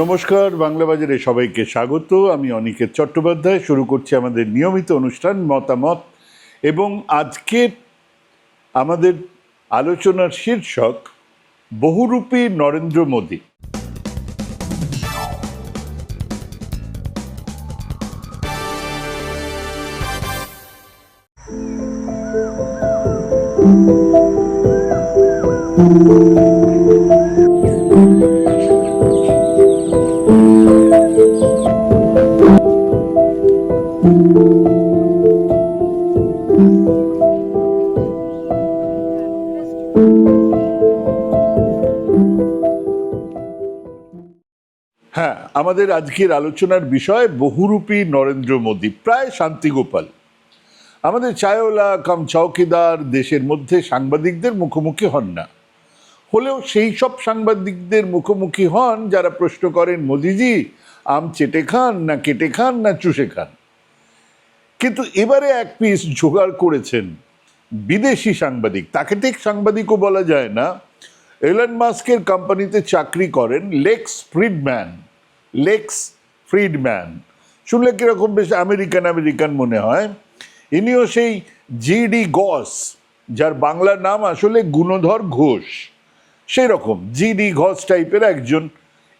নমস্কার, বাংলা বাজারে সবাইকে স্বাগত। আমি অনিকেত চট্টোপাধ্যায়। শুরু করছি আমাদের নিয়মিত অনুষ্ঠান, মতামত এবং আজকের আমাদের আলোচনার শীর্ষক বহুরূপী নরেন্দ্র মোদী। হ্যাঁ আমাদের আজকের আলোচনার বিষয় বহুরূপী নরেন্দ্র মোদী, প্রায় শান্তিগোপাল। আমাদের চায়ওয়ালা কাম চৌকিদার দেশের মধ্যে সাংবাদিকদের মুখোমুখি হন না। হলেও সেই সব সাংবাদিকদের মুখোমুখি হন যারা প্রশ্ন করেন, মোদিজি, আম চেটে খান না কেটে খান না চুষে খান? কিন্তু এবারে এক পিস জোগাড় করেছেন বিদেশি সাংবাদিক। তাকে ঠিক সাংবাদিকও বলা যায় না। এলন মাস্কের কোম্পানিতে চাকরি করেন লেক্স ফ্রিডম্যান। লেক্স ফ্রিডম্যান শুনলে কীরকম বেশ আমেরিকান আমেরিকান মনে হয়? ইনিও সেই জিডি গস যার বাংলা নাম আসলে গুণধর ঘোষ। সেই রকম জিডি ঘোষ টাইপের একজন।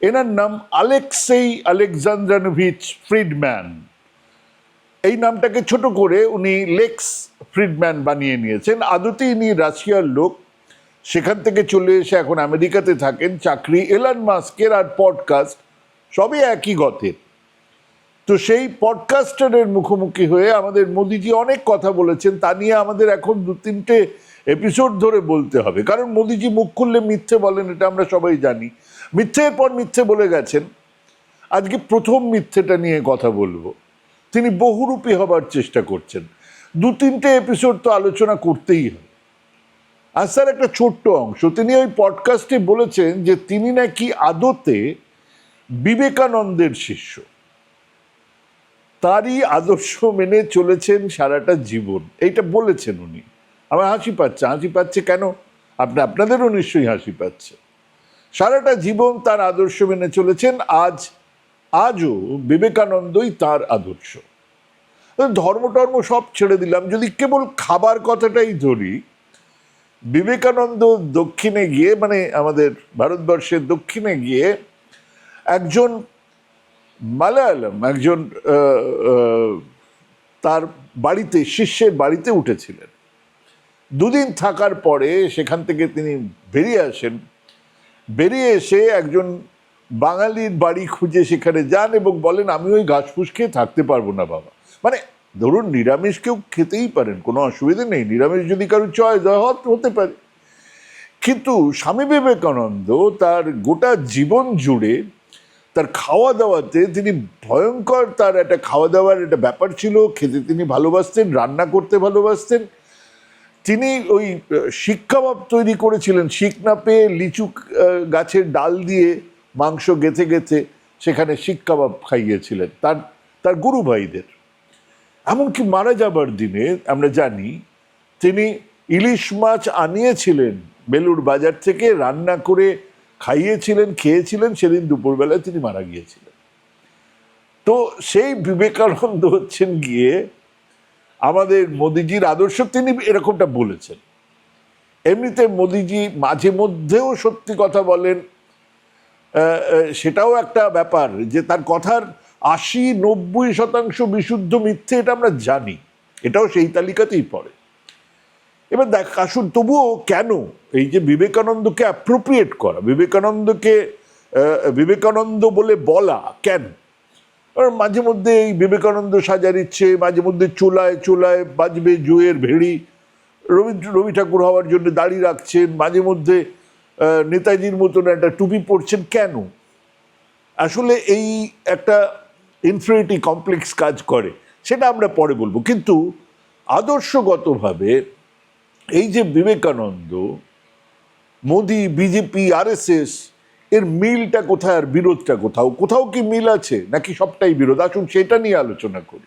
এনার নাম আলেক্সেই আলেকজান্দ্রানোভিচ ফ্রিডম্যান। এই নামটাকে ছোট করে উনি লেক্স ফ্রিডম্যান বানিয়ে নিয়েছেন। আদতে ইনি রাশিয়ার লোক। সেখান থেকে চলে এসে এখন আমেরিকাতে থাকেন। চাকরি এলান মাস্কের আর পডকাস্ট সবই একই গতের। তো সেই পডকাস্টারের মুখোমুখি হয়ে আমাদের মোদিজি অনেক কথা বলেছেন, তা নিয়ে আমাদের এখন দু তিনটে এপিসোড ধরে বলতে হবে। কারণ মোদিজি মুখ খুললে মিথ্যে বলেন, এটা আমরা সবাই জানি। মিথ্যের পর মিথ্যে বলে গেছেন। আজকে প্রথম মিথ্যেটা নিয়ে কথা বলব। তিনি বহুরূপী হবার চেষ্টা করছেন। দু তিনটে এপিসোড তো আলোচনা করতেই হয় আর স্যার, একটা ছোট্ট অংশ। তিনি ওই পডকাস্টে বলেছেন যে তিনি নাকি আদতে বিবেকানন্দের শিষ্য। তারই আদর্শ মেনে চলেছেন সারাটা জীবন। এইটা বলেছেন উনি। আমার হাসি পাচ্ছে। হাসি পাচ্ছে কেন? আপনি, আপনাদেরও নিশ্চয়ই হাসি পাচ্ছে। সারাটা জীবন তার আদর্শ মেনে চলেছেন। আজ, আজও বিবেকানন্দই তার আদর্শ। ধর্ম টর্ম সব ছেড়ে দিলাম। যদি কেবল খাবার কথাটাই ধরি, বিবেকানন্দ দক্ষিণে গিয়ে মানে আমাদের ভারতবর্ষের দক্ষিণে গিয়ে একজন মালায়ালাম, একজন তার বাড়িতে, শিষ্যের বাড়িতে উঠেছিলেন। দুদিন থাকার পরে সেখান থেকে তিনি বেরিয়ে আসেন। বেরিয়ে এসে একজন বাঙালির বাড়ি খুঁজে সেখানে যান এবং বলেন, আমি ওই ঘাস ফুস খেয়ে থাকতে পারব না, বাবা। মানে ধরুন নিরামিষ কেউ খেতেই পারেন, কোনো অসুবিধে নেই। নিরামিষ যদি কারও চয়েস হতে পারে। কিন্তু স্বামী বিবেকানন্দ তার গোটা জীবন জুড়ে তার খাওয়া দাওয়াতে তিনি ভয়ঙ্কর তার একটা খাওয়া দাওয়ার একটা ব্যাপার ছিল খেতে তিনি ভালোবাসতেন রান্না করতে ভালোবাসতেন। তিনি ওই আহ, শিক কাবাব তৈরি করেছিলেন শিক না পেয়ে লিচু গাছের ডাল দিয়ে মাংস গেথে গেথে সেখানে শিক কাবাব খাইয়েছিলেন তার তার গুরু ভাইদের। এমনকি মারা যাবার দিনে আমরা জানি তিনি ইলিশ মাছ আনিয়েছিলেন বেলুর বাজার থেকে রান্না করে খাইয়েছিলেন, খেয়েছিলেন, সেদিন দুপুরবেলায় তিনি মারা গিয়েছিলেন। তো সেই বিবেকানন্দ হচ্ছেন গিয়ে আমাদের মোদিজির আদর্শ, তিনি এরকমটা বলেছেন। এমনিতে মোদিজি মাঝে মধ্যেও সত্যি কথা বলেন সেটাও একটা ব্যাপার যে তার কথার আশি নব্বই শতাংশ বিশুদ্ধ মিথ্যে এটা আমরা জানি, এটাও সেই তালিকাতেই পড়ে। এবার দেখ, আসুন, তবুও কেন এই যে বিবেকানন্দকে অ্যাপ্রোপ্রিয়েট করা, বিবেকানন্দকে বিবেকানন্দ বলে বলা, কেন? মাঝে মধ্যে এই বিবেকানন্দ সাজার ইচ্ছে, মাঝে মধ্যে চোলায় চোলায় বাজবে জুয়ের ভেড়ি রবি রবি ঠাকুর হওয়ার জন্য দাড়ি রাখছেন, মাঝে মধ্যে নেতাজির মতন একটা টুপি পরছেন, কেন? আসলে এই একটা ইনফিনিটি কমপ্লেক্স কাজ করে, সেটা আমরা পরে বলব। কিন্তু আদর্শগতভাবে এই যে বিবেকানন্দ, মোদি, বিজেপি, আরএসএস, এর মিলটা কোথায় আর বিরোধটা কোথাও? কোথাও কি মিল আছে? নাকি সবটাই বিরোধ? আসুন সেটা নিয়ে আলোচনা করি।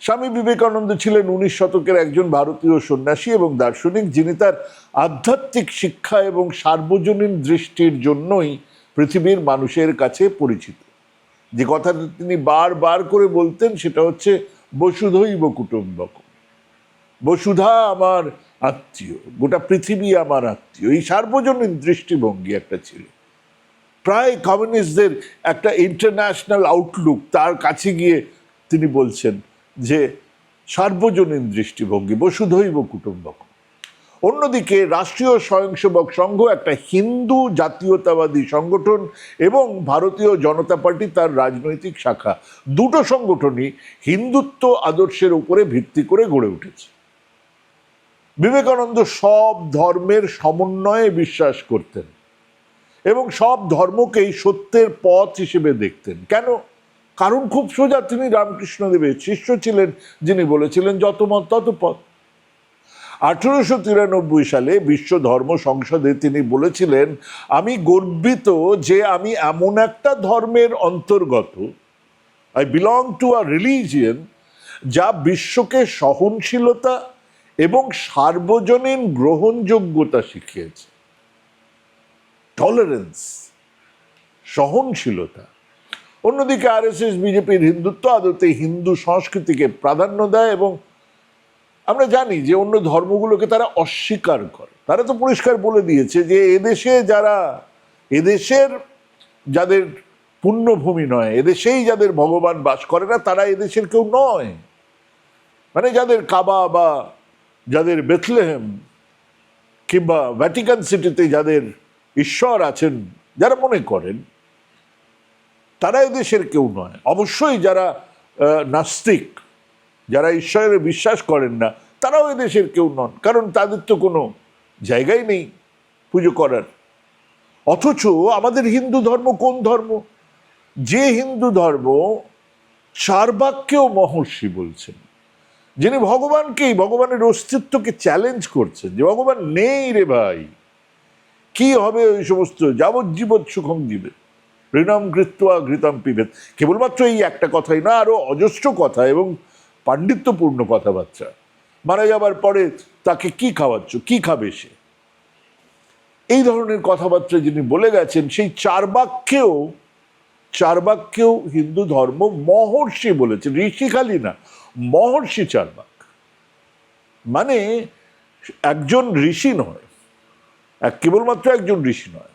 স্বামী বিবেকানন্দ ছিলেন উনিশ শতকের একজন ভারতীয় সন্ন্যাসী এবং দার্শনিক, যিনি তার আধ্যাত্মিক শিক্ষা এবং সার্বজনীন দৃষ্টির জন্যই পৃথিবীর মানুষের কাছে পরিচিত। যে কথাটা তিনি বারবার করে বলতেন, সেটা হচ্ছে বসুধৈব কুটুম্বকম। বসুধা আমার আত্মীয়, গোটা পৃথিবী আমার আত্মীয়। এই সার্বজনীন দৃষ্টিভঙ্গি একটা ছিল। প্রায় কমিউনিস্টদের একটা ইন্টারন্যাশনাল আউটলুক, তার কাছে গিয়ে তিনি বলছেন যে, সার্বজনীন দৃষ্টিভঙ্গি, বসুধৈব কুটুম্বক। অন্যদিকে রাষ্ট্রীয় স্বয়ংসেবক সংঘ, একটা হিন্দু জাতীয়তাবাদী সংগঠন এবং ভারতীয় জনতা পার্টি, তার রাজনৈতিক শাখা, দুটো সংগঠনই হিন্দুত্ব আদর্শের উপরে ভিত্তি করে গড়ে উঠেছে। বিবেকানন্দ সব ধর্মের সমন্বয়ে বিশ্বাস করতেন এবং সব ধর্মকেই সত্যের পথ হিসেবে দেখতেন। কেন? কারণ খুব সোজা তিনি রামকৃষ্ণদেবের শিষ্য ছিলেন, যিনি বলেছিলেন, যত মত, তত পথ। আঠেরোশো তিরানব্বই সালে বিশ্ব ধর্ম সংসদে তিনি বলেছিলেন, আমি গর্বিত যে আমি এমন একটা ধর্মের অন্তর্গত I belong to a religion যা বিশ্বকে সহনশীলতা এবং সার্বজনীন গ্রহণযোগ্যতা শিখিয়েছে। টলারেন্স সহনশীলতা। অন্যদিকে আর এস এস বিজেপির হিন্দুত্ব আদতে হিন্দু সংস্কৃতিকে প্রাধান্য দেয় এবং আমরা জানি যে অন্য ধর্মগুলোকে তারা অস্বীকার করে। তারা তো পরিষ্কার বলে দিয়েছে যে এদেশে যারা, এদেশের যাদের পুণ্যভূমি নয়, এদেশেই যাদের ভগবান বাস করে না, তারা এদেশের কেউ নয়। মানে যাদের কাবা বা যাদের বেথলেহেম কিংবা ভ্যাটিকান সিটিতে যাদের ঈশ্বর আছেন, যারা মনে করেন, তারা এদেশের কেউ নয়। অবশ্যই যারা নাস্তিক, যারা ঈশ্বরের বিশ্বাস করেন না, তারাও এদেশের কেউ নন। কারণ তাদের তো কোনো জায়গাই নেই পুজো করার। অথচ আমাদের হিন্দু ধর্ম কোন ধর্ম? যে হিন্দু ধর্ম চার বাক্যেও মহর্ষি বলছেন। যিনি ভগবানকেই ভগবানের অস্তিত্বকে চ্যালেঞ্জ করছেন যে, ভগবান নেই রে ভাই। কি হবে ওই সমস্ত যাবজ্জীবন সুখম দিবে ঋণম ঘৃত্বা ঘৃতম পিবেত। কেবলমাত্র এই একটা কথাই না, আরও অজস্র কথা এবং পাণ্ডিত্যপূর্ণ কথাবার্তা। মারা যাবার পরে তাকে কি খাওয়াচ্ছ? কি খাবে সে? এই ধরনের কথাবার্তা যিনি বলে গেছেন, সেই চার বাক্যেও চার বাক্যেও হিন্দু ধর্ম মহর্ষি বলেছে ঋষি খালি না মহর্ষি চার বাক্য মানে একজন ঋষি নয়, এক কেবলমাত্র একজন ঋষি নয়,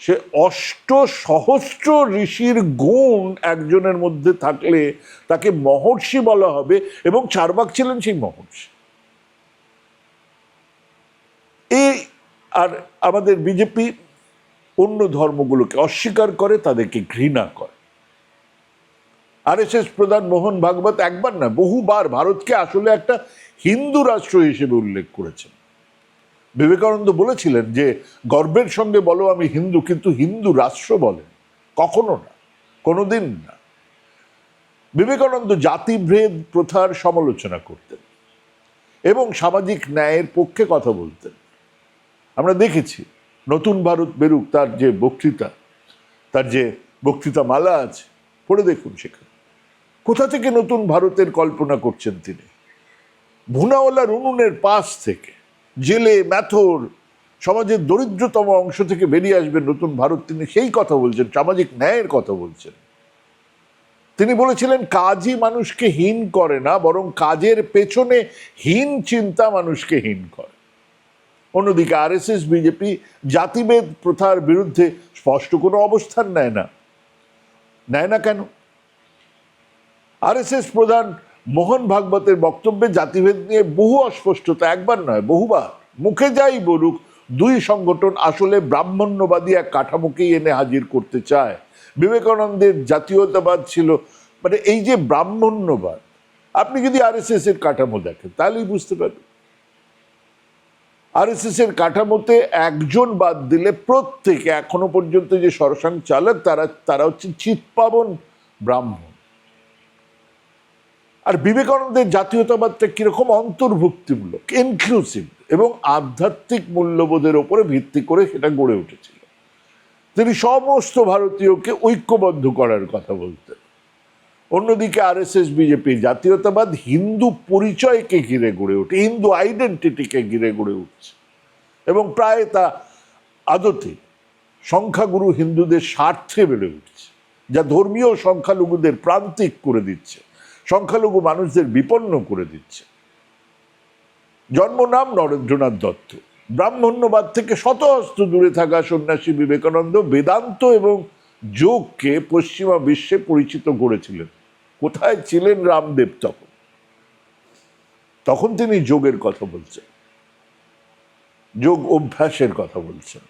সে অষ্ট সহস্র ঋষির গুণ একজনের মধ্যে থাকলে তাকে মহর্ষি বলা হবে এবং চারবাক ছিলেন সেই মহর্ষি। এই আর আমাদের বিজেপি অন্য ধর্মগুলোকে অস্বীকার করে, তাদেরকে ঘৃণা করে। আরএসএস প্রধান মোহন ভাগবত একবার না, বহুবার ভারতকে আসলে একটা হিন্দু রাষ্ট্র হিসেবে উল্লেখ করেছেন। বিবেকানন্দ বলেছিলেন যে, গর্বের সঙ্গে বলো আমি হিন্দু, কিন্তু হিন্দু রাষ্ট্র বলেন, কখনো না, কোনোদিন না। বিবেকানন্দ জাতিভেদ প্রথার সমালোচনা করতেন এবং সামাজিক ন্যায়ের পক্ষে কথা বলতেন। আমরা দেখেছি, নতুন ভারত বেরুক, তার যে বক্তৃতা, তার যে বক্তৃতা মালা আছে, পড়ে দেখুন সেখানে। কোথা থেকে নতুন ভারতের কল্পনা করছেন তিনি? ভুনাওয়ালার উনুনের পাশ থেকে, জেলে, ম্যাথর, সমাজের দরিদ্রতম অংশ থেকে বেরিয়ে আসবে নতুন ভারত তিনি সেই কথা বলছেন, সামাজিক ন্যায়ের কথা বলছেন। তিনি বলেছিলেন, কাজই মানুষকে হীন করে না, বরং কাজের পেছনে হীন চিন্তা মানুষকে হীন করে। অন্যদিকে আরএসএস, বিজেপি, জাতিভেদ প্রথার বিরুদ্ধে স্পষ্ট কোনো অবস্থান নেয় না। নেয় না কেন? আরএসএস প্রধান মোহন ভাগবতের বক্তব্যে জাতিভেদ নিয়ে বহু অস্পষ্টতা, একবার নয়, বহুবার। মুখে যাই বলুক, দুই সংগঠন আসলে ব্রাহ্মণ্যবাদী এক কাঠামোকেই এনে হাজির করতে চায়। বিবেকানন্দের জাতীয়তাবাদ ছিল মানে এই যে ব্রাহ্মণ্যবাদ, আপনি যদি আরএসএস এর কাঠামো দেখেন, তাহলেই বুঝতে পারবেন। আরএসএস এর কাঠামোতে একজন বাদ দিলে প্রত্যেকে এখনও পর্যন্ত যে সরসাং চালক, তারা তারা হচ্ছে চিৎপাবন ব্রাহ্মণ। আর বিবেকানন্দের জাতীয়তাবাদটা কীরকম অন্তর্ভুক্তিমূলক ইনক্লুসিভ এবং আধ্যাত্মিক মূল্যবোধের ওপরে ভিত্তি করে সেটা গড়ে উঠেছিল। তিনি সমস্ত ভারতীয়কে ঐক্যবদ্ধ করার কথা বলতেন। অন্যদিকে আর এস এস বিজেপি জাতীয়তাবাদ হিন্দু পরিচয়কে ঘিরে গড়ে ওঠে হিন্দু আইডেন্টিটিকে ঘিরে গড়ে উঠছে এবং প্রায় তা আদতে সংখ্যাগুরু হিন্দুদের স্বার্থে বেড়ে উঠছে, যা ধর্মীয় সংখ্যালঘুদের প্রান্তিক করে দিচ্ছে। সংখ্যালঘু মানুষদের বিপন্ন করে দিচ্ছে। জন্মনাম নরেন্দ্রনাথ দত্ত। ব্রাহ্মণ্যবাদ থেকে শত অস্ত্র দূরে থাকা সন্ন্যাসী বিবেকানন্দ বেদান্ত এবং যোগকে পশ্চিমা বিশ্বে পরিচিত করেছিলেন। কোথায় ছিলেন রামদেব তখন? তখন তিনি যোগের কথা বলছেন। যোগ অভ্যাসের কথা বলছেন।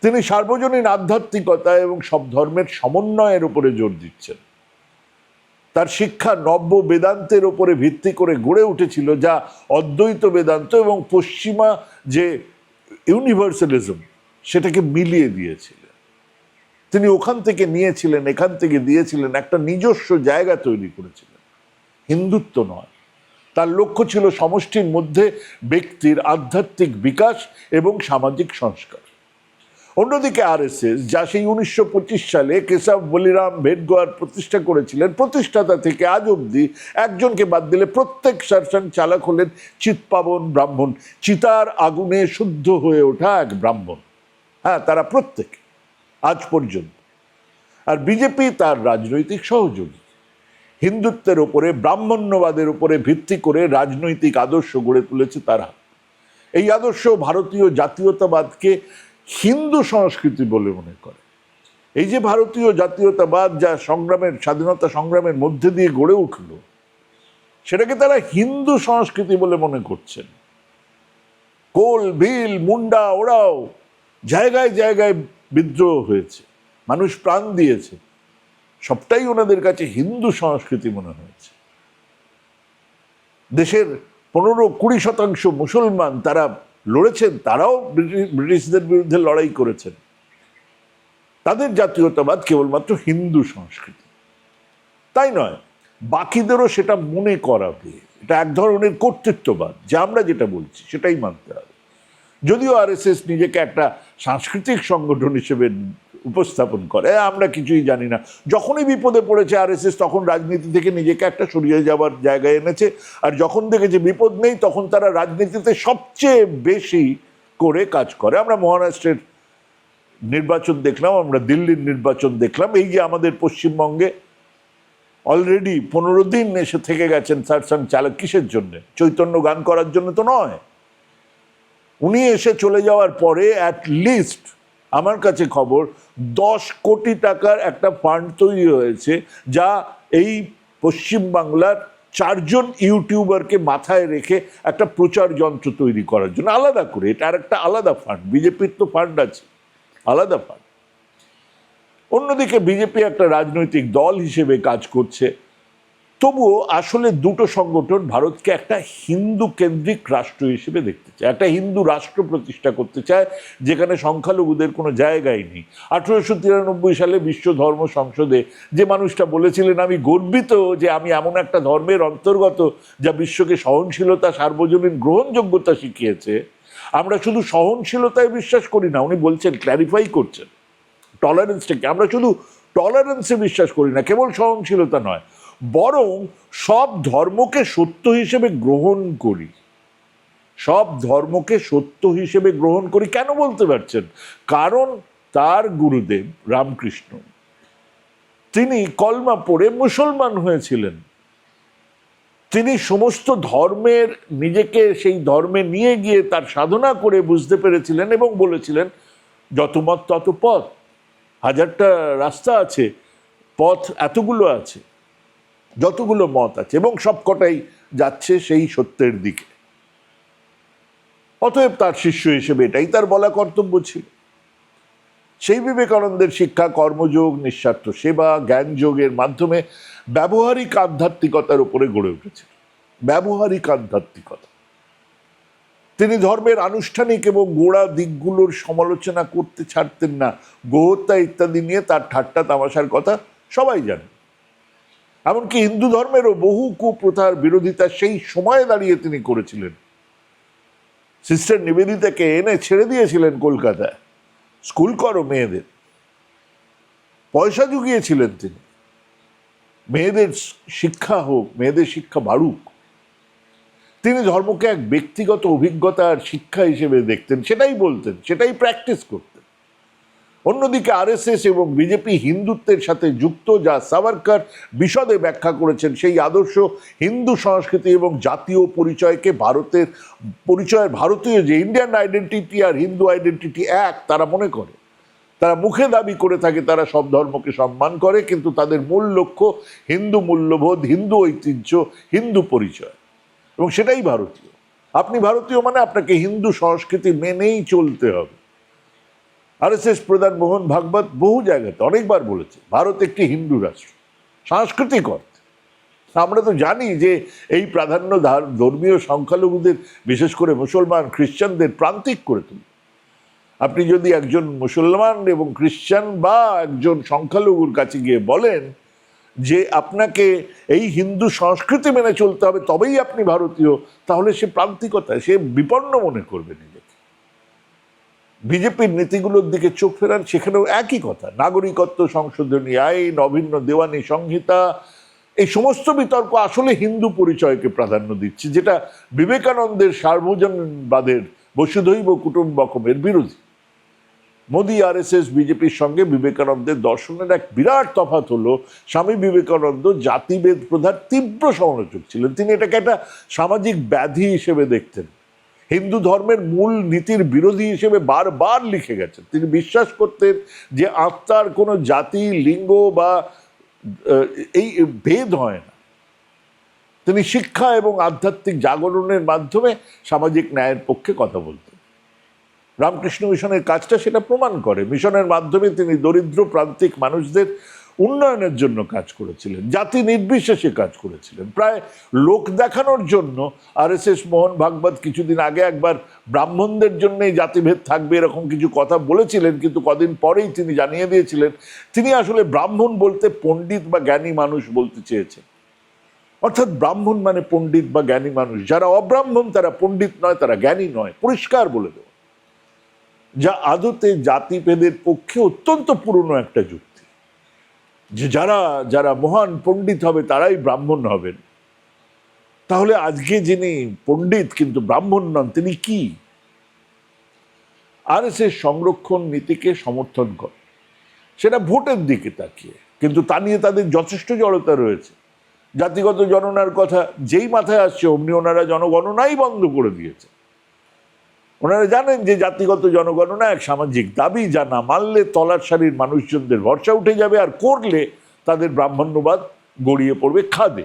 তিনি সার্বজনীন আধ্যাত্মিকতা এবং সব ধর্মের সমন্বয়ের উপরে জোর দিচ্ছেন। তার শিক্ষা নব্য বেদান্তের উপরে ভিত্তি করে গড়ে উঠেছিল, যা অদ্বৈত বেদান্ত এবং পশ্চিমা যে ইউনিভার্সালিজম সেটাকে মিলিয়ে দিয়েছিলেন তিনি ওখান থেকে নিয়েছিলেন, এখান থেকে দিয়েছিলেন, একটা নিজস্ব জায়গা তৈরি করেছিলেন। হিন্দুত্ব নয়। তার লক্ষ্য ছিল সমষ্টির মধ্যে ব্যক্তির আধ্যাত্মিক বিকাশ এবং সামাজিক সংস্কার। অন্যদিকে আরএসএস, যা সেই উনিশশো পঁচিশ সালে কেশব বলিরাম ভেটগোয়ার প্রতিষ্ঠা করেছিলেন, প্রতিষ্ঠাতা থেকে আজ অবধি একজনকে বাদ দিলে প্রত্যেক শাসন চালক হলেন চিৎপাবন ব্রাহ্মণ। চিতার আগুনে শুদ্ধ হয়ে ওঠা এক ব্রাহ্মণ। হ্যাঁ তারা প্রত্যেক, আজ পর্যন্ত। আর বিজেপি তার রাজনৈতিক সহযোগী। হিন্দুত্বের ওপরে, ব্রাহ্মণ্যবাদের উপরে ভিত্তি করে রাজনৈতিক আদর্শ গড়ে তুলেছে তারা। এই আদর্শ ভারতীয় জাতীয়তাবাদকে হিন্দু সংস্কৃতি বলে মনে করে। এই যে ভারতীয় জাতীয়তাবাদ যা সংগ্রামের, স্বাধীনতা সংগ্রামের মধ্যে দিয়ে গড়ে উঠল, সেটাকে তারা হিন্দু সংস্কৃতি বলে মনে করছেন। কোল ভিল মুন্ডা ওরাও জায়গায় জায়গায় বিদ্রোহ হয়েছে, মানুষ প্রাণ দিয়েছে। সবটাই ওনাদের কাছে হিন্দু সংস্কৃতি মনে হয়েছে। দেশের পনেরো কুড়ি শতাংশ মুসলমান তারা লড়েছেন, তারাও ব্রিটিশদের বিরুদ্ধে লড়াই করেছেন। তাদের জাতীয়তাবাদ কেবলমাত্র হিন্দু সংস্কৃতি। তাই নয়, বাকিদেরও সেটা মনে করাবে। এটা এক ধরনের কর্তৃত্ববাদ, যে আমরা যেটা বলছি সেটাই মানতে হবে। যদিও আরএসএস নিজেকে একটা সাংস্কৃতিক সংগঠন হিসেবে উপস্থাপন করে, আমরা কিছুই জানি না। যখনই বিপদে পড়েছে আরএসএস, তখন রাজনীতি থেকে নিজেকে একটা সরিয়ে যাওয়ার জায়গায় এনেছে। আর যখন দেখেছে বিপদ নেই, তখন তারা রাজনীতিতে সবচেয়ে বেশি করে কাজ করে। আমরা মহারাষ্ট্রের নির্বাচন দেখলাম, আমরা দিল্লির নির্বাচন দেখলাম। এই যে আমাদের পশ্চিমবঙ্গে অলরেডি পনেরো দিন এসে থেকে গেছেন সারসাং চালক কিসের জন্য? চৈতন্য গান করার জন্য তো নয়। উনি এসে চলে যাওয়ার পরে অ্যাট লিস্ট আমার কাছে খবর, দশ কোটি টাকার একটা ফান্ড তৈরি হয়েছে, যা এই পশ্চিমবাংলার চারজন ইউটিউবারকে মাথায় রেখে একটা প্রচার যন্ত্র তৈরি করার জন্য আলাদা করে। এটা আর একটা আলাদা ফান্ড বিজেপির তো ফান্ড আছে, আলাদা ফান্ড অন্যদিকে বিজেপি একটা রাজনৈতিক দল হিসেবে কাজ করছে। তবুও আসলে দুটো সংগঠন ভারতকে একটা হিন্দু কেন্দ্রিক রাষ্ট্র হিসেবে দেখতে চায়, একটা হিন্দু রাষ্ট্র প্রতিষ্ঠা করতে চায়, যেখানে সংখ্যালঘুদের কোনো জায়গাই নেই। আঠেরোশো তিরানব্বই সালে বিশ্ব ধর্ম সংসদে যে মানুষটা বলেছিলেন, আমি গর্বিত যে আমি এমন একটা ধর্মের অন্তর্গত যা বিশ্বকে সহনশীলতা, সার্বজনীন গ্রহণযোগ্যতা শিখিয়েছে। আমরা শুধু সহনশীলতায় বিশ্বাস করি না। উনি বলছেন ক্ল্যারিফাই করছেন। টলারেন্সটাকে আমরা শুধু টলারেন্সে বিশ্বাস করি না, কেবল সহনশীলতা নয়। বরং সব ধর্মকে সত্য হিসেবে গ্রহণ করি। সব ধর্মকে সত্য হিসেবে গ্রহণ করি কেন বলতে পারছেন? কারণ তার গুরুদেব রামকৃষ্ণ। তিনি কলমা পড়ে মুসলমান হয়েছিলেন। তিনি সমস্ত ধর্মের, নিজেকে সেই ধর্মে নিয়ে গিয়ে তার সাধনা করে বুঝতে পেরেছিলেন এবং বলেছিলেন, যত মত তত পথ। হাজারটা রাস্তা আছে, পথ এতগুলো আছে। যতগুলো মত আছে, এবং সবকটাই যাচ্ছে সেই সত্যের দিকে। অতএব তার শিষ্য হিসেবে এটাই তার বলা কর্তব্য ছিল। সেই বিবেকানন্দের শিক্ষা, কর্মযোগ, নিঃস্বার্থ সেবা জ্ঞান যোগের মাধ্যমে ব্যবহারিক আধ্যাত্মিকতার উপরে গড়ে উঠেছে। ব্যবহারিক আধ্যাত্মিকতা। তিনি ধর্মের আনুষ্ঠানিক এবং গোড়া দিকগুলোর সমালোচনা করতে ছাড়তেন না। গোহত্যা ইত্যাদি নিয়ে তার ঠাট্টা তামাশার কথা সবাই জানে। এমনকি হিন্দু ধর্মেরও বহু কুপ্রথার বিরোধিতা সেই সময়ে দাঁড়িয়ে তিনি করেছিলেন। সিস্টার নিবেদিতাকে এনে ছেড়ে দিয়েছিলেন কলকাতায়। স্কুল করো মেয়েদের। পয়সা জুগিয়েছিলেন তিনি। মেয়েদের শিক্ষা হোক, মেয়েদের শিক্ষা বাড়ুক। তিনি ধর্মকে এক ব্যক্তিগত অভিজ্ঞতা আর শিক্ষা হিসেবে দেখতেন, সেটাই বলতেন, সেটাই প্র্যাকটিস করতেন। অন্যদিকে আরএসএস এবং বিজেপি হিন্দুত্বের সাথে যুক্ত, যা সাভারকার বিশদে ব্যাখ্যা করেছেন সেই আদর্শ হিন্দু সংস্কৃতি এবং জাতীয় পরিচয়কে ভারতের, পরিচয়ের ভারতীয় যে ইন্ডিয়ান আইডেন্টিটি আর হিন্দু আইডেন্টিটি এক, তারা মনে করে। তারা মুখে দাবি করে থাকে, তারা সব ধর্মকে সম্মান করে, কিন্তু তাদের মূল লক্ষ্য হিন্দু মূল্যবোধ, হিন্দু ঐতিহ্য, হিন্দু পরিচয়। এবং সেটাই ভারতীয়। আপনি ভারতীয় মানে আপনাকে হিন্দু সংস্কৃতি মেনেই চলতে হবে। আরএসএস প্রধান মোহন ভাগবত বহু জায়গাতে অনেকবার বলেছে, ভারত একটি হিন্দু রাষ্ট্র, সাংস্কৃতিক অর্থে। আমরা তো জানি যে এই প্রাধান্য ধার- ধর্মীয় সংখ্যালঘুদের, বিশেষ করে মুসলমান খ্রিস্টানদের প্রান্তিক করে তুলে আপনি যদি একজন মুসলমান এবং খ্রিস্টান বা একজন সংখ্যালঘুর কাছে গিয়ে বলেন যে আপনাকে এই হিন্দু সংস্কৃতি মেনে চলতে হবে, তবেই আপনি ভারতীয়, তাহলে সে প্রান্তিকতা, সে বিপন্ন মনে করবে নিজেকে বিজেপির নীতিগুলোর দিকে চোখ ফেরান, সেখানেও একই কথা। নাগরিকত্ব সংশোধনী আইন, অভিন্ন দেওয়ানি সংহিতা, এই সমস্ত বিতর্ক আসলে হিন্দু পরিচয়কে প্রাধান্য দিচ্ছে, যেটা বিবেকানন্দের সার্বজনীনবাদের বসুধৈব কুটুম্বকমের বিরোধী। মোদি, আরএসএস, বিজেপির সঙ্গে বিবেকানন্দের দর্শনের এক বিরাট তফাৎ হলো, স্বামী বিবেকানন্দ জাতিভেদ প্রধান তীব্র সমালোচক ছিলেন। তিনি এটাকে একটা সামাজিক ব্যাধি হিসেবে দেখতেন। হিন্দু ধর্মের মূল নীতির বিরোধী হিসেবে বারবার লিখে গেছেন। তিনি বিশ্বাস করতেন যে আত্মার কোনো জাতি, লিঙ্গ বা এই ভেদ হয় না। তিনি শিক্ষা এবং আধ্যাত্মিক জাগরণের মাধ্যমে সামাজিক ন্যায়ের পক্ষে কথা বলতেন। রামকৃষ্ণ মিশনের কাজটা সেটা প্রমাণ করে। মিশনের মাধ্যমে তিনি দরিদ্র প্রান্তিক মানুষদের উন্নয়নের জন্য কাজ করেছিলেন, জাতি নির্বিশেষে কাজ করেছিলেন। প্রায় লোক দেখানোর জন্য আর এস এস মোহন ভাগবত কিছুদিন আগে একবার ব্রাহ্মণদের জন্যই জাতিভেদ থাকবে এরকম কিছু কথা বলেছিলেন, কিন্তু কদিন পরেই তিনি জানিয়ে দিয়েছিলেন, তিনি আসলে ব্রাহ্মণ বলতে পণ্ডিত বা জ্ঞানী মানুষ বলতে চেয়েছেন। অর্থাৎ ব্রাহ্মণ মানে পণ্ডিত বা জ্ঞানী মানুষ, যারা অব্রাহ্মণ তারা পণ্ডিত নয়, তারা জ্ঞানী নয়, পরিষ্কার বলে দেব। যা আদতে জাতিভেদের পক্ষে অত্যন্ত পুরনো একটা যুক্তি যে যারা যারা মহান পণ্ডিত হবে, তারাই ব্রাহ্মণ হবেন। তাহলে আজকে যিনি পণ্ডিত কিন্তু ব্রাহ্মণ নন, তিনি কি? আর সে সংরক্ষণ নীতিকে সমর্থন করে। সেটা ভোটের দিকে তাকিয়ে। কিন্তু তা নিয়ে তাদের যথেষ্ট জড়তা রয়েছে। জাতিগত জননার কথা যেই মাথায় আসছে, অমনি ওনারা জনগণনাই বন্ধ করে দিয়েছে। ওনারা জানেন যে জাতিগত জনগণনা এক সামাজিক দাবি যা না মানলে তলার সারির মানুষজনদের ভরসা উঠে যাবে আর করলে তাদের ব্রাহ্মণ্যবাদ গড়িয়ে পড়বে খাদে।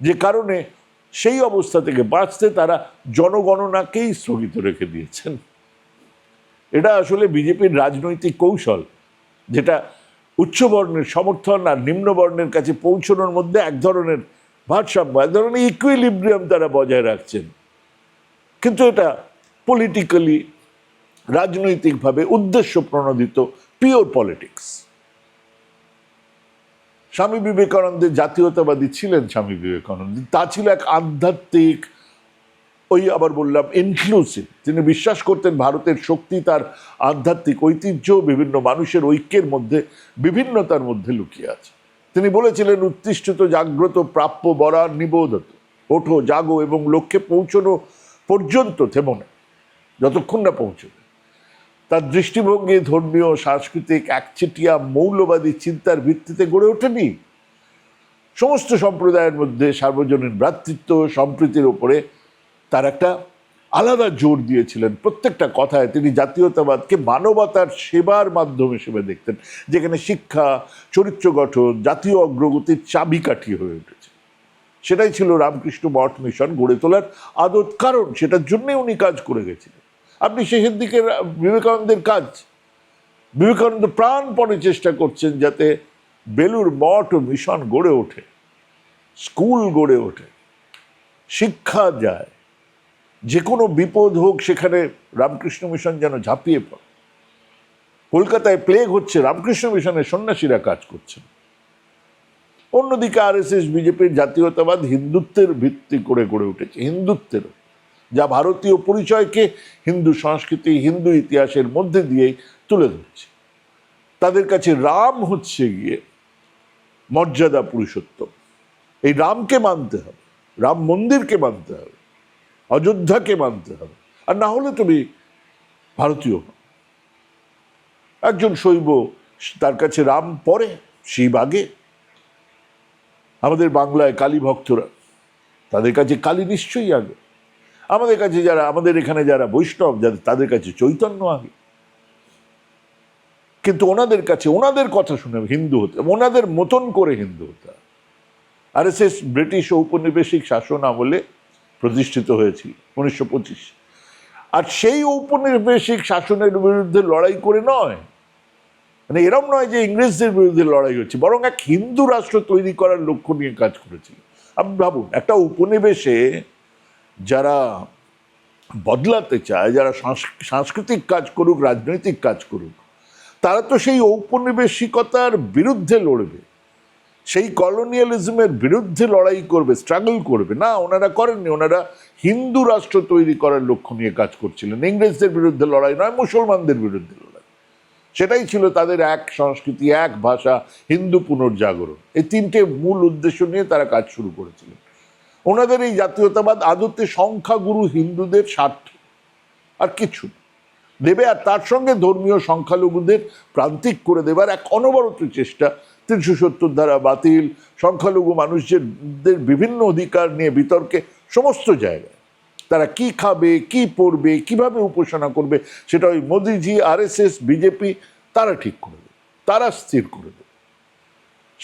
যে কারণে সেই অবস্থা থেকে বাঁচতে তারা জনগণনাকেই স্থগিত রেখে দিয়েছেন। এটা আসলে বিজেপির রাজনৈতিক কৌশল, যেটা উচ্চবর্ণের সমর্থন আর নিম্নবর্ণের কাছে পৌঁছানোর মধ্যে এক ধরনের ভারসাম্য, এক ধরনের ইকুইলিব্রিয়াম তারা বজায় রাখছেন। কিন্তু এটা পলিটিক্যালি রাজনৈতিকভাবে উদ্দেশ্য প্রণোদিত পিওর পলিটিক্স স্বামী বিবেকানন্দের জাতীয়তাবাদী ছিলেন স্বামী বিবেকানন্দ। তা ছিল এক আধ্যাত্মিক, ওই আবার বললাম ইনক্লুসিভ তিনি বিশ্বাস করতেন ভারতের শক্তি, তার আধ্যাত্মিক ঐতিহ্য, বিভিন্ন মানুষের ঐক্যের মধ্যে, বিভিন্নতার মধ্যে লুকিয়ে আছে। তিনি বলেছিলেন, উত্তিষ্ঠিত, জাগ্রত, প্রাপ্য, বরার, নিবোধত। ওঠো, জাগো এবং লক্ষ্যে পৌঁছনো পর্যন্ত থেমো না। যতক্ষণ না পৌঁছবে। তার দৃষ্টিভঙ্গি, ধর্মীয়, সাংস্কৃতিক একচেটিয়া, মৌলবাদী চিন্তার ভিত্তিতে গড়ে ওঠেনি। সমস্ত সম্প্রদায়ের মধ্যে সার্বজনীন ভ্রাতৃত্ব, সম্প্রীতির ওপরে তার একটা আলাদা জোর দিয়েছিলেন। প্রত্যেকটা কথায় তিনি জাতীয়তাবাদকে মানবতার সেবার মাধ্যম হিসেবে দেখতেন, যেখানে শিক্ষা, চরিত্র গঠন, জাতীয় অগ্রগতির চাবিকাঠি হয়ে উঠেছে। সেটাই ছিল রামকৃষ্ণ মঠ মিশন গড়ে তোলার আদত কারণ। সেটার জন্যই উনি কাজ করে গেছিলেন। আপনি শেষের দিকে বিবেকানন্দের কাজ। বিবেকানন্দ প্রাণপণে চেষ্টা করছেন যাতে বেলুর মঠ ও মিশন গড়ে ওঠে, স্কুল গড়ে ওঠে, শিক্ষা যায়, যে কোনো বিপদ হোক সেখানে রামকৃষ্ণ মিশন যেন ঝাঁপিয়ে পড়ে। কলকাতায় প্লেগ হচ্ছে, রামকৃষ্ণ মিশনের সন্ন্যাসীরা কাজ করছেন। অন্যদিকে আর এস এস বিজেপির জাতীয়তাবাদ হিন্দুত্বের ভিত্তি করে গড়ে উঠেছে হিন্দুত্বের যা ভারতীয় পরিচয়কে হিন্দু সংস্কৃতি, হিন্দু ইতিহাসের মধ্যে দিয়েই তুলে ধরছে। তাদের কাছে রাম হচ্ছে গিয়ে মর্যাদা পুরুষোত্তম। এই রামকে মানতে হবে, রাম মন্দিরকে মানতে হবে, অযোধ্যাকে মানতে হবে, আর না হলে তুমি ভারতীয়। একজন শৈব, তার কাছে রাম পরে, শিব আগে। আমাদের বাংলায় কালী ভক্তরা, তাদের কাছে কালী নিশ্চয়ই আগে। আমাদের কাছে যারা, আমাদের এখানে যারা বৈষ্ণব, যাদের, তাদের কাছে চৈতন্য আগে। কিন্তু ওনাদের কাছে, ওনাদের কথা শুনে হিন্দু হতে, ওনাদের মতন করে হিন্দু হতে আর এস এস ব্রিটিশ ঔপনিবেশিক শাসন আমলে প্রতিষ্ঠিত হয়েছিল উনিশশো পঁচিশ। আর সেই ঔপনিবেশিক শাসনের বিরুদ্ধে লড়াই করে নয়। মানে এরম নয় যে ইংরেজদের বিরুদ্ধে লড়াই হচ্ছে, বরং এক হিন্দু রাষ্ট্র তৈরি করার লক্ষ্য নিয়ে কাজ করেছিল। আপনি ভাবুন, একটা উপনিবেশে যারা বদলাতে চায়, যারা সাংস্কৃতিক কাজ করুক, রাজনৈতিক কাজ করুক, তারা তো সেই ঔপনিবেশিকতার বিরুদ্ধে লড়বে। সেই কলোনিয়ালিজমের বিরুদ্ধে লড়াই করবে, স্ট্রাগল করবে। না, ওনারা করেননি, ওনারা হিন্দু রাষ্ট্র তৈরি করার লক্ষ্য নিয়ে কাজ করছিলেন। ইংরেজদের বিরুদ্ধে লড়াই নয়, মুসলমানদের বিরুদ্ধে লড়াই। সেটাই ছিল তাদের এক সংস্কৃতি, এক ভাষা, হিন্দু পুনর্জাগরণ। এই তিনটে মূল উদ্দেশ্য নিয়ে তারা কাজ শুরু করেছিলেন। ওনাদের এই জাতীয়তাবাদ আদতে সংখ্যাগুরু হিন্দুদের স্বার্থ। আর কিছু দেবে আর তার সঙ্গে ধর্মীয় সংখ্যালঘুদের প্রান্তিক করে দেবার এক অনবরত চেষ্টা। তিনশো সত্তর ধারা বাতিল, সংখ্যালঘু মানুষদের বিভিন্ন অধিকার নিয়ে বিতর্কে সমস্ত জায়গায়। তারা কি খাবে, কি পড়বে কীভাবে উপাসনা করবে, সেটা ওই মোদিজি, আরএসএস, বিজেপি, তারা ঠিক করে দেবে। তারা স্থির করে দেবে।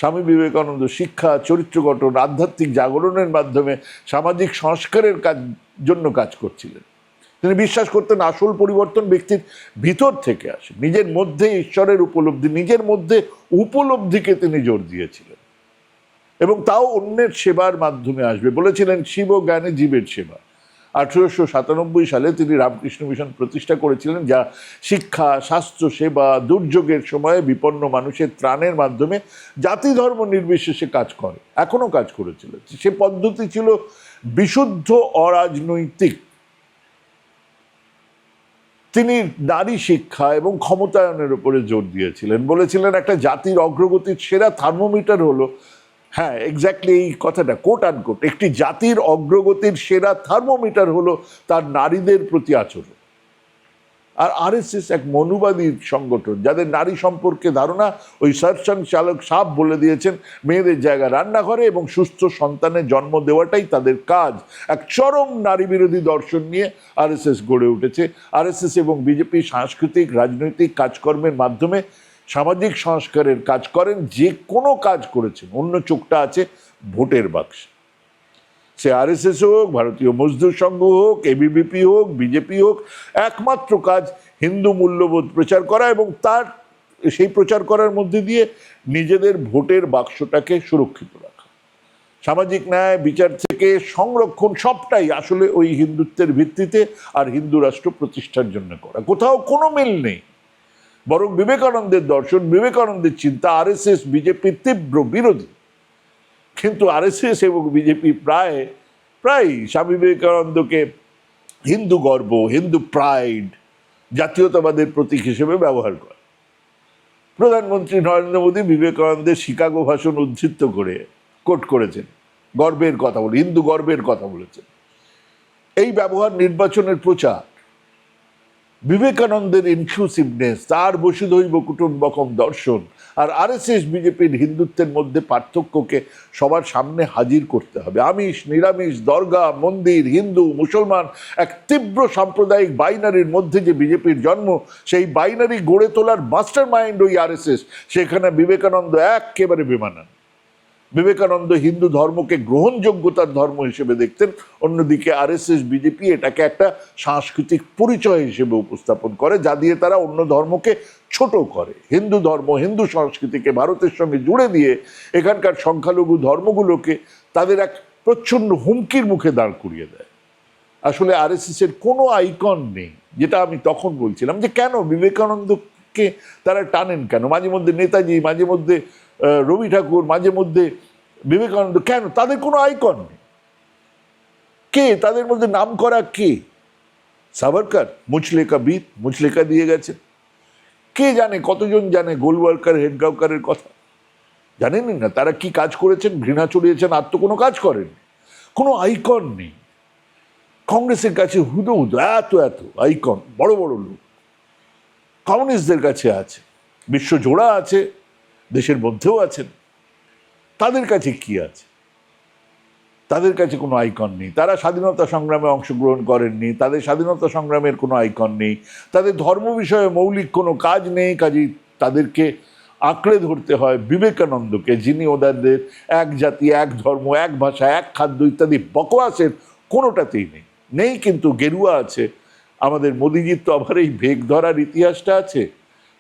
স্বামী বিবেকানন্দ শিক্ষা, চরিত্র গঠন, আধ্যাত্মিক জাগরণের মাধ্যমে সামাজিক সংস্কারের কাজ, জন্য কাজ করছিলেন। তিনি বিশ্বাস করতেন আসল পরিবর্তন ব্যক্তির ভিতর থেকে আসে। নিজের মধ্যে ঈশ্বরের উপলব্ধি, নিজের মধ্যে উপলব্ধিকে তিনি জোর দিয়েছিলেন। এবং তাও অন্যের সেবার মাধ্যমে আসবে। বলেছিলেন, শিব জ্ঞানে জীবের সেবা। আঠেরোশো সাতানব্বই সালে তিনি রামকৃষ্ণ মিশন প্রতিষ্ঠা করেছিলেন, যা শিক্ষা, স্বাস্থ্য, সেবা, দুর্যোগের সময়ে বিপন্ন মানুষের ত্রাণের মাধ্যমে জাতি ধর্ম নির্বিশেষে কাজ করে এখনও কাজ করেছিলেন সে পদ্ধতি ছিল বিশুদ্ধ অরাজনৈতিক। তিনি নারী শিক্ষা এবং ক্ষমতায়নের উপরে জোর দিয়েছিলেন, বলেছিলেন একটা জাতির অগ্রগতির সেরা থার্মোমিটার হলো হ্যাঁ এক্স্যাক্টলি এই কথাটা কোট আন কোট একটি জাতির অগ্রগতির সেরা থার্মোমিটার হলো তার নারীদের প্রতি আচরণ। আর আরএসএস এক মনুবাদী সংগঠন, যাদের নারী সম্পর্কে ধারণা, ওই সার্চন চালক সাপ বলে দিয়েছেন, মেয়েদের জায়গা রান্নাঘরে এবং সুস্থ সন্তানের জন্ম দেওয়াটাই তাদের কাজ। এক চরম নারী বিরোধী দর্শন নিয়ে আরএসএস গড়ে উঠেছে। আরএসএস এবং বিজেপি সাংস্কৃতিক, রাজনৈতিক কাজকর্মের মাধ্যমে সামাজিক সংস্কারের কাজ করেন, যে কোনো কাজ করেছেন, অন্য চোখটা আছে ভোটের বাক্সে। সে আরএসএস হোক, ভারতীয় মজদুর সংঘ হোক এবিবিপি হোক বিজেপি হোক, একমাত্র কাজ হিন্দু মূল্যবোধ প্রচার করা এবং তার, সেই প্রচার করার মধ্যে দিয়ে নিজেদের ভোটের বাক্সটাকে সুরক্ষিত রাখা। সামাজিক ন্যায়, বিচার থেকে সংরক্ষণ সবটাই আসলে ওই হিন্দুত্বের ভিত্তিতে আর হিন্দু রাষ্ট্র প্রতিষ্ঠার জন্য করা। কোথাও কোনো মিল নেই। বরং বিবেকানন্দের দর্শন, বিবেকানন্দের চিন্তা আরএসএস বিজেপির তীব্র বিরোধী। কিন্তু আরএসএস এবং বিজেপি প্রায় প্রায় স্বামী বিবেকানন্দকে হিন্দু গর্ব, হিন্দু প্রাইড জাতীয়তাবাদের প্রতীক হিসেবে ব্যবহার করে। প্রধানমন্ত্রী নরেন্দ্র মোদী বিবেকানন্দের শিকাগো ভাষণ উদ্ধৃত করে, কোট করেছেন। গর্বের কথা বলে, হিন্দু গর্বের কথা বলেছেন। এই ব্যবহার নির্বাচনের প্রচার বিবেকানন্দের ইনক্লুসিভনেস তার বসুধৈব কুটুম্বকম দর্শন আর আরএসএস বিজেপির হিন্দুত্বের মধ্যে পার্থক্যকে সবার সামনে হাজির করতে হবে। আমিষ, নিরামিষ, দরগা, মন্দির, হিন্দু, মুসলমান, এক তীব্র সাম্প্রদায়িক বাইনারির মধ্যে যে বিজেপির জন্ম, সেই বাইনারি গড়ে তোলার মাস্টার মাইন্ড ওই আরএসএস সেখানে বিবেকানন্দ একেবারে বেমানান। বিবেকানন্দ হিন্দু ধর্মকে গ্রহণযোগ্যতার ধর্ম হিসেবে দেখতেন। অন্যদিকে আরএসএস, বিজেপি এটাকে একটা সাংস্কৃতিক পরিচয় হিসেবে উপস্থাপন করে, যা দিয়ে তারা অন্য ধর্মকে ছোট করে। হিন্দু ধর্ম, হিন্দু সংস্কৃতিকে ভারতের সঙ্গে জুড়ে দিয়ে এখানকার সংখ্যালঘু ধর্মগুলোকে তাদের এক প্রচ্ছন্ন হুমকির মুখে দাঁড় করিয়ে দেয়। আসলে আরএসএস এর কোনো আইকন নেই, যেটা আমি তখন বলছিলাম যে কেন বিবেকানন্দকে তারা টানেন কেন? মাঝে মধ্যে নেতাজি, মাঝে মধ্যে রবি ঠাকুর, মাঝে মধ্যে বিবেকানন্দ, কেন? তাদের কোনো আইকন নেই। কে? তাদের মধ্যে নাম করা কে? সাভারকার মুচলেকা বীর মুচলেকা দিয়ে গেছে কে জানে, কতজন জানে গোলওয়ার্কার হেডগাঁওকারের কথা? জানেনই না, তারা কি কাজ করেছেন, ঘৃণা চড়িয়েছেন, আর তো কোনো কাজ করেন কোনো আইকন নেই। কংগ্রেসের কাছে হুদো হুদো, এত এত আইকন, বড় বড় লোক। কমিউনিস্টদের কাছে আছে, বিশ্ব জোড়া আছে দেশের মধ্যেও আছেন। তাদের কাছে কি আছে? তাদের কাছে কোনো আইকন নেই। তারা স্বাধীনতা সংগ্রামে অংশগ্রহণ করেননি। তাদের স্বাধীনতা সংগ্রামের কোনো আইকন নেই। তাদের ধর্ম বিষয়ে মৌলিক কোনো কাজ নেই। কাজেই তাদেরকে আঁকড়ে ধরতে হয় বিবেকানন্দকে, যিনি ওদের এক জাতি, এক ধর্ম, এক ভাষা, এক খাদ্য ইত্যাদি বকওয়াসের কোনোটাতেই নেই। নেই কিন্তু গেরুয়া আছে। আমাদের মোদিজির তো আবার এই ভেগ ধরার ইতিহাসটা আছে।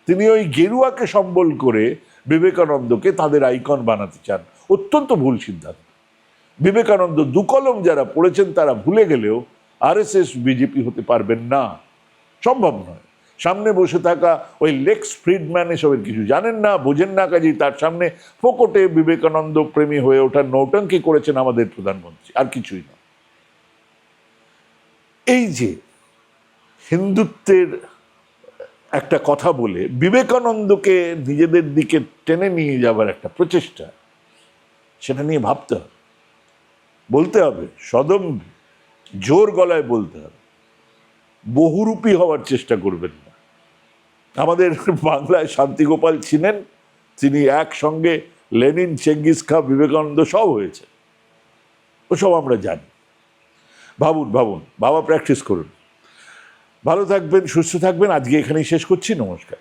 তিনি ওই গেরুয়াকে সম্বল করে বিবেকানন্দকে তাদের আইকন বানাতে চান। অত্যন্ত ভুল সিদ্ধান্ত। বিবেকানন্দ দুকলম যারা পড়েছেন, তারা ভুলে গেলেও আরএসএস, বিজেপি হতে পারবেন না। সম্ভব নয়। সামনে বসে থাকা ওই লেক্স ফ্রিডম্যান এসবের কিছু জানেন না, বোঝেন না কাজেই তার সামনে ফোকটে বিবেকানন্দ প্রেমী হয়ে ওঠার নৌটঙ্কি করেছেন আমাদের প্রধানমন্ত্রী। আর কিছুই না এই যে হিন্দুত্বের একটা কথা বলে, বিবেকানন্দকে নিজেদের দিকে টেনে নিয়ে যাবার একটা প্রচেষ্টা, সেটা নিয়ে ভাবতে হবে। বলতে হবে, সদম জোর গলায় বলতে হবে। বহুরূপী হওয়ার চেষ্টা করবেন না। আমাদের বাংলায় শান্তিগোপাল ছিলেন, তিনি একসঙ্গে লেনিন, চেঙ্গিস খা, বিবেকানন্দ সব হয়েছে। ওসব আমরা জানি। ভাবুন ভাবুন, বাবা প্র্যাকটিস করুন। ভালো থাকবেন সুস্থ থাকবেন। আজকে এখানেই শেষ করছি। নমস্কার।